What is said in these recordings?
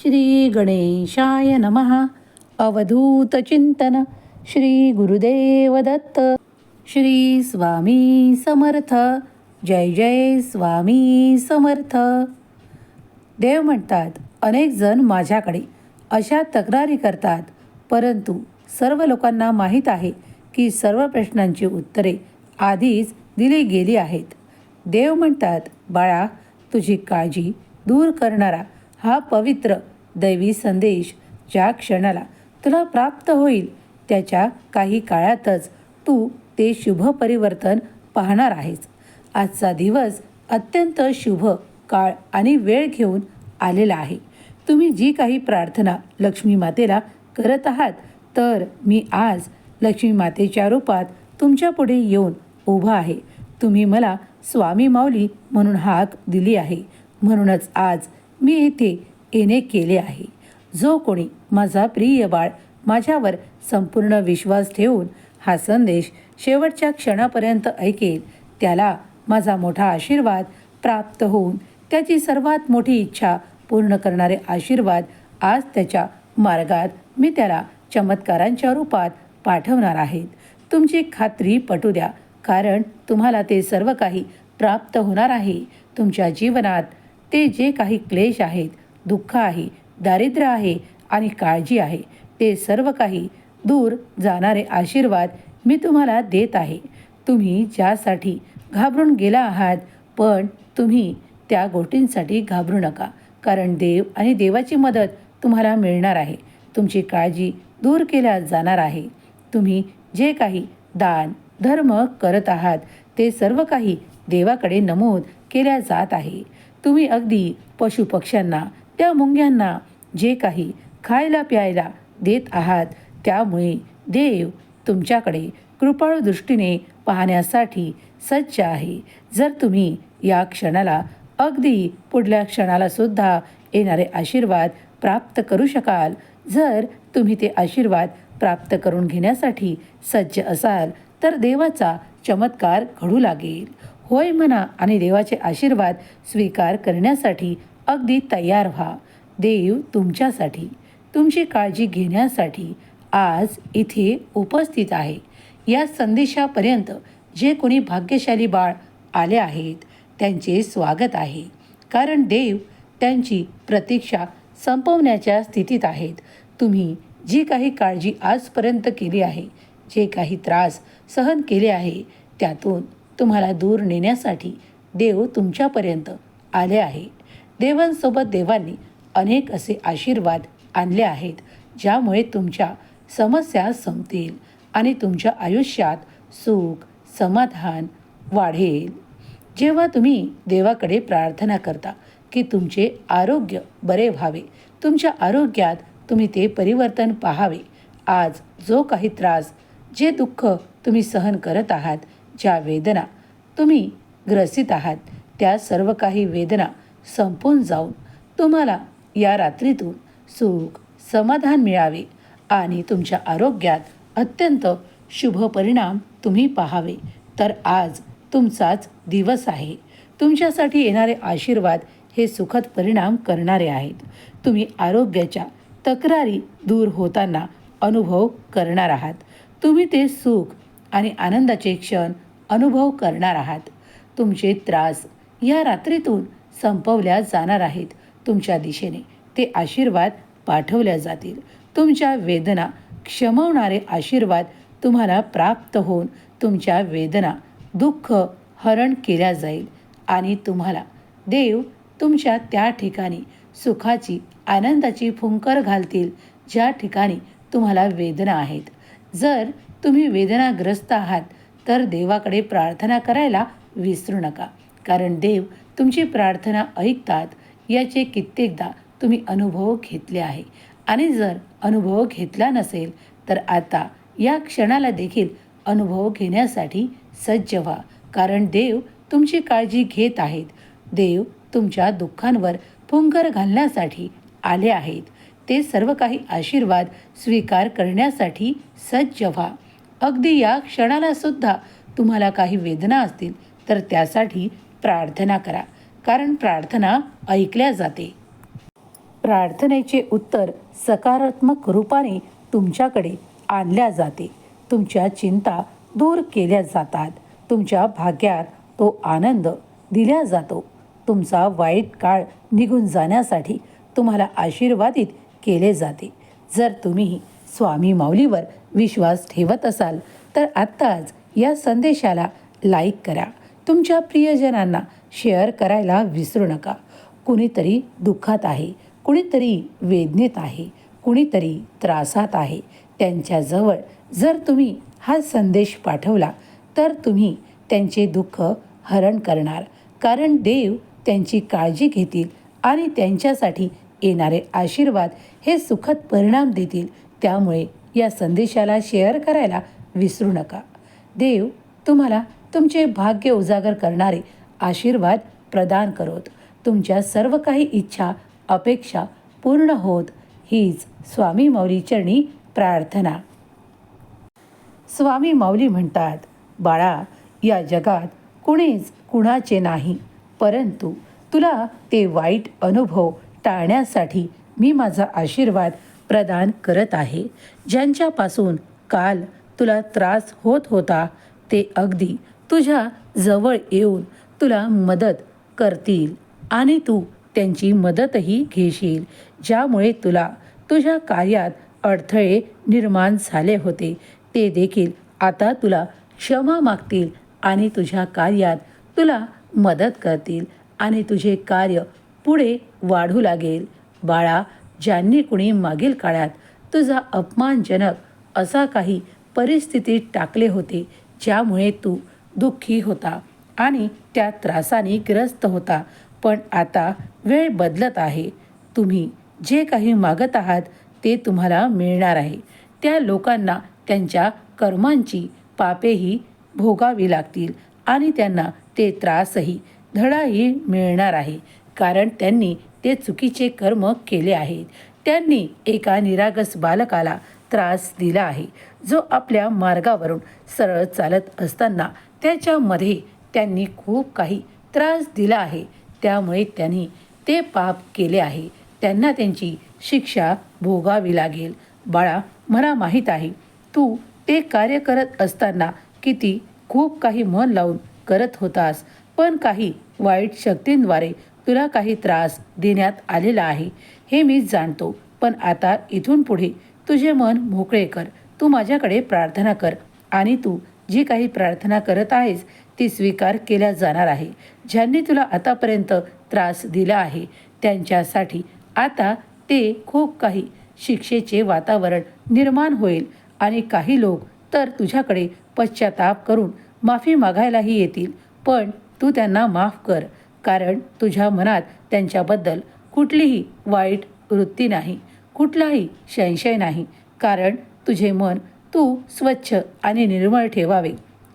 श्री गणेशाय नमः अवधूतचिंतन श्री गुरुदेव दत्त. श्री स्वामी समर्थ. जय जय स्वामी समर्थ. देव म्हणतात अनेक जण माझ्याकडे अशा तक्रारी करतात परंतु सर्व लोकांना माहीत आहे की सर्व प्रश्नांची उत्तरे आधीच दिली गेली आहेत. देव म्हणतात बाळा तुझी काळजी दूर करणारा हा पवित्र दैवी संदेश ज्या क्षणाला तुला प्राप्त होईल त्याच्या काही काळातच तू ते शुभ परिवर्तन पाहणार आहेस. आजचा दिवस अत्यंत शुभ काळ आणि वेळ घेऊन आलेला आहे. तुम्ही जी काही प्रार्थना लक्ष्मी मातेला करत आहात तर मी आज लक्ष्मी मातेच्या रूपात तुमच्यापुढे येऊन उभा आहे. तुम्ही मला स्वामी माऊली म्हणून हाक दिली आहे. म्हणूनच आज मी येथे येणे केले आहे. जो कोणी माझा प्रिय बाळ माझ्यावर संपूर्ण विश्वास ठेवून हा संदेश शेवटच्या क्षणापर्यंत ऐकेल त्याला माझा मोठा आशीर्वाद प्राप्त होऊन त्याची सर्वात मोठी इच्छा पूर्ण करणारे आशीर्वाद आज त्याच्या मार्गात मी त्याला चमत्कारांच्या रूपात पाठवणार आहेत तुमची खात्री पटू द्या कारण तुम्हाला ते सर्व काही प्राप्त होणार आहे. तुमच्या जीवनात ते जे काही क्लेश आहेत दुःख आहे दारिद्र्य आहे आणि काळजी आहे ते सर्व काही दूर जाणारे आशीर्वाद मी तुम्हाला देत आहे. तुम्ही ज्यासाठी घाबरून गेला आहात पण तुम्ही त्या गोष्टींसाठी घाबरू नका कारण देव आणि देवाची मदत तुम्हाला मिळणार आहे. तुमची काळजी दूर केल्या जाणार आहे. तुम्ही जे काही दान धर्म करत आहात ते सर्व काही देवाकडे नमूद केल्या जात आहे. तुम्ही अगदी पशुपक्ष्यांना त्या मुंग्यांना जे काही खायला प्यायला देत आहात त्यामुळे देव तुमच्याकडे कृपाळू दृष्टीने पाहण्यासाठी सज्ज आहे. जर तुम्ही या क्षणाला अगदी पुढल्या क्षणाला सुद्धा येणारे आशीर्वाद प्राप्त करू शकाल जर तुम्ही ते आशीर्वाद प्राप्त करून घेण्यासाठी सज्ज असाल तर देवाचा चमत्कार घडू लागेल. होय म्हणा आणि देवाचे आशीर्वाद स्वीकार करण्यासाठी अगदी तयार व्हा. देव तुमच्यासाठी तुमची काळजी घेण्यासाठी आज इथे उपस्थित आहे. या संदेशापर्यंत जे कोणी भाग्यशाली बाळ आले आहेत त्यांचे स्वागत आहे. कारण देव त्यांची प्रतीक्षा संपवण्याच्या स्थितीत आहेत. तुम्ही जी काही काळजी आजपर्यंत केली आहे जे काही त्रास सहन केले आहे त्यातून तुम्हाला दूर नेण्यासाठी देव तुमच्यापर्यंत आले आहे. देवांसोबत देवांनी अनेक असे आशीर्वाद आणले आहेत ज्यामुळे तुमच्या समस्या संपतील आणि तुमच्या आयुष्यात सुख समाधान वाढेल. जेव्हा तुम्ही देवाकडे प्रार्थना करता की तुमचे आरोग्य बरे व्हावे तुमच्या आरोग्यात तुम्ही ते परिवर्तन पाहावे आज जो काही त्रास जे दुःख तुम्ही सहन करत आहात ज्या वेदना तुम्ही ग्रसित आहात त्या सर्व काही वेदना संपून जाऊन तुम्हाला या रात्रीतून सुख समाधान मिळावे आणि तुमच्या आरोग्यात अत्यंत शुभ परिणाम तुम्ही पाहावे. तर आज तुमचाच दिवस आहे. तुमच्यासाठी येणारे आशीर्वाद हे सुखद परिणाम करणारे आहेत. तुम्ही आरोग्याच्या तक्रारी दूर होताना अनुभव करणार आहात. तुम्ही ते सुख आणि आनंदाचे क्षण अनुभव करणार आहात. तुमचे त्रास या रात्रीतून संपवल्या जाणार आहेत. तुमच्या दिशेने ते आशीर्वाद पाठवल्या जातील. तुमच्या वेदना क्षमवणारे आशीर्वाद तुम्हाला प्राप्त होऊन तुमच्या वेदना दुःख हरण केल्या जाईल आणि तुम्हाला देव तुमच्या त्या ठिकाणी सुखाची आनंदाची फुंकर घालतील ज्या ठिकाणी तुम्हाला वेदना आहेत. जर तुम्ही वेदनाग्रस्त आहात तर देवाकडे प्रार्थना करायला विसरू नका. कारण देव तुमची प्रार्थना ऐकतात याचे कित्येकदा तुम्ही अनुभव घेतले आहे. आणि जर अनुभव घेतला नसेल तर आता या क्षणाला देखील अनुभव घेण्यासाठी सज्ज व्हा. कारण देव तुमची काळजी घेत आहेत. देव तुमच्या दुःखांवर फुंकर घालण्यासाठी आले आहेत. ते सर्व काही आशीर्वाद स्वीकार करण्यासाठी सज्ज व्हा. अगदी या क्षणाला सुद्धा तुम्हाला काही वेदना असतील तर त्यासाठी प्रार्थना करा. कारण प्रार्थना ऐकल्या जाते. प्रार्थनेचे उत्तर सकारात्मक रूपाने तुमच्याकडे आणल्या जाते. तुमच्या चिंता दूर केल्या जातात. तुमच्या भाग्यात तो आनंद दिला जातो. तुमचा वाईट काळ निघून जाण्यासाठी तुम्हाला आशीर्वादित केले जाते. जर तुम्ही स्वामी माऊलीवर विश्वास ठेवत असाल तर आत्ताच या संदेशाला लाईक करा. तुमच्या प्रियजनांना शेअर करायला विसरू नका. कुणीतरी दुःखात आहे कुणीतरी वेदनेत आहे कुणीतरी त्रासात आहे. त्यांच्याजवळ जर तुम्ही हा संदेश पाठवला तर तुम्ही त्यांचे दुःख हरण करणार. कारण देव त्यांची काळजी घेतील आणि त्यांच्यासाठी येणारे आशीर्वाद हे सुखद परिणाम देतील. त्यामुळे या संदेशाला शेअर करायला विसरू नका. देव तुम्हाला तुमचे भाग्य उजागर करणारे आशीर्वाद प्रदान करोत. तुमच्या सर्व काही इच्छा अपेक्षा पूर्ण होत. हीच स्वामी माऊली चरणी प्रार्थना. स्वामी माऊली म्हणतात बाळा या जगात कुणीच कुणाचे नाही. परंतु तुला ते वाईट अनुभव टाळण्यासाठी मी माझा आशीर्वाद प्रदान करत आहे. ज्यांच्यापासून काल तुला त्रास होत होता ते अगदी तुझ्या जवळ येऊन तुला मदत करतील आणि तू त्यांची मदतही घेशील ज्यामुळे तुला तुझ्या कार्यात अडथळे निर्माण झाले होते. ते देखील आता तुला क्षमा मागतील आणि तुझ्या कार्यात तुला मदत करतील आणि तुझे कार्य पुढे वाढू लागेल. बाळा ज्यांनी कुणी मागील काळात तुझा अपमानजनक असा काही परिस्थितीत टाकले होते ज्यामुळे तू दुःखी होता आणि त्या त्रासाने ग्रस्त होता. पण आता वेळ बदलत आहे. तुम्ही जे काही मागत आहात ते तुम्हाला मिळणार आहे. त्या लोकांना त्यांच्या कर्मांची पापेही भोगावी लागतील आणि त्यांना ते त्रासही धडाही मिळणार आहे. कारण त्यांनी ते चुकीचे कर्म केले आहेत. त्यांनी एका निरागस बालकाला त्रास दिला आहे. जो आपल्या मार्गावरून सरळ चालत असताना त्याच्यामध्ये त्यांनी खूप काही त्रास दिला आहे. त्यामुळे त्यांनी ते पाप केले आहे. त्यांना त्यांची शिक्षा भोगावी लागेल. बाळा मला माहीत आहे तू ते कार्य करत असताना किती खूप काही मन लावून करत होतास पण काही वाईट शक्तींद्वारे तुला काही त्रास देण्यात आलेला आहे हे मी जाणतो. पण आता इथून पुढे तुझे मन मोकळे कर. तू माझ्याकडे प्रार्थना कर आणि तू जी काही प्रार्थना करत आहेस ती स्वीकार केल्या जाणार आहे. ज्यांनी तुला आतापर्यंत त्रास दिला आहे त्यांच्यासाठी आता ते खूप काही शिक्षेचे वातावरण निर्माण होईल आणि काही लोक तर तुझ्याकडे पश्चाताप करून माफी मागायलाही येतील पण तू त्यांना माफ कर. कारण तुझ्या मनात त्यांच्याबद्दल कुठलीही वाईट वृत्ती नाही कुठलाही संशय नाही. कारण तुझे मन तू स्वच्छ आणि निर्मळ ठेवावे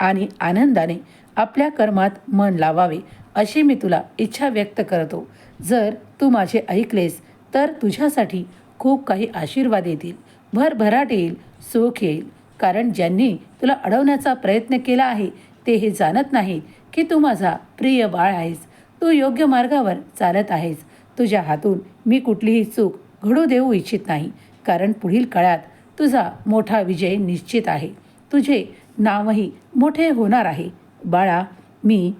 आणि आनंदाने आपल्या कर्मात मन लावावे अशी मी तुला इच्छा व्यक्त करतो. जर तू माझे ऐकलेस तर तुझ्यासाठी खूप काही आशीर्वाद येतील. भरभराट येईल सुख येईल. कारण ज्यांनी तुला अडवण्याचा प्रयत्न केला आहे ते हे जाणत नाही की तू माझा प्रिय बाळ आहेस. तू योग्य मार्गावर चालत आहेस. तुझ्या हातून मी कुठलीही चूक घडू देऊ इच्छित नाही. कारण पुढील काळात तुझा मोठा विजय निश्चित आहे. तुझे नावही मोठे होणार आहे. बाळा मी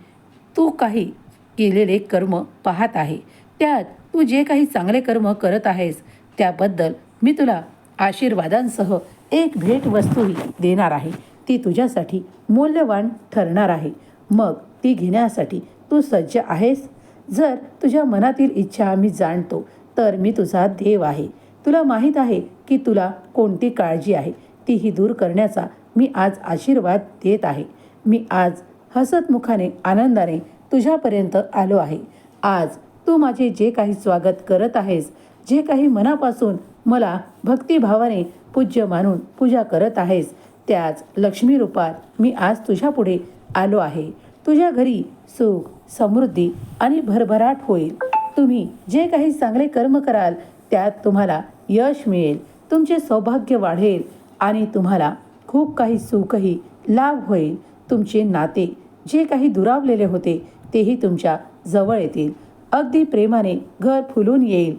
तू काही केलेले कर्म पाहत आहे. त्यात तू जे काही चांगले कर्म करत आहेस त्याबद्दल मी तुला आशीर्वादांसह एक भेट वस्तूही देणार आहे. ती तुझ्यासाठी मौल्यवान ठरणार आहे. मग ती घेण्यासाठी तू सज्ज आहेस? जर तुझ्या मनातील इच्छा मी जाणतो तर मी तुझा देव आहे. तुला माहीत आहे की तुला कोणती काळजी आहे? तीही दूर करण्याचा मी आज आशीर्वाद देत आहे. मी आज हसतमुखाने आनंदाने तुझ्यापर्यंत आलो आहे. आज तू माझे जे काही स्वागत करत आहेस जे काही मनापासून मला भक्तिभावाने पूज्य मानून पूजा करत आहेस त्याच लक्ष्मी रूपात मी आज तुझ्यापुढे आलो आहे. तुझ्या घरी सुख समृद्धी आणि भरभराट होईल. तुम्ही जे काही चांगले कर्म कराल त्यात तुम्हाला यश मिळेल. तुमचे सौभाग्य वाढेल आणि तुम्हाला खूप काही सुखही लाभ होईल. तुमचे नाते जे काही दुरावलेले होते तेही तुमच्या जवळ येतील. अगदी प्रेमाने घर फुलून येईल.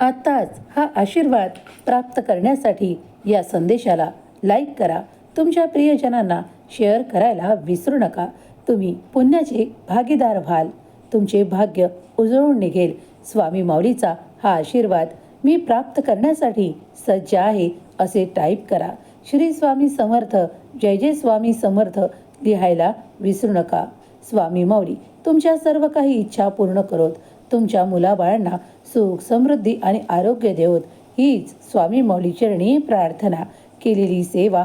आत्ताच हा आशीर्वाद प्राप्त करण्यासाठी या संदेशाला लाईक करा. तुमच्या प्रियजनांना शेअर करायला विसरू नका. तुम्ही पुण्याचे भागीदार व्हाल. तुमचे भाग्य उजळून निघेल. स्वामी माऊलीचा हा आशीर्वाद मी प्राप्त करण्यासाठी सज्ज आहे असे टाईप करा. श्री स्वामी समर्थ जय जय स्वामी समर्थ लिहायला विसरू नका. स्वामी माऊली तुमच्या सर्व काही इच्छा पूर्ण करोत. तुमच्या मुलाबाळांना सुख समृद्धी आणि आरोग्य देवत. हीच स्वामी माऊली चरणी प्रार्थना. केलेली सेवा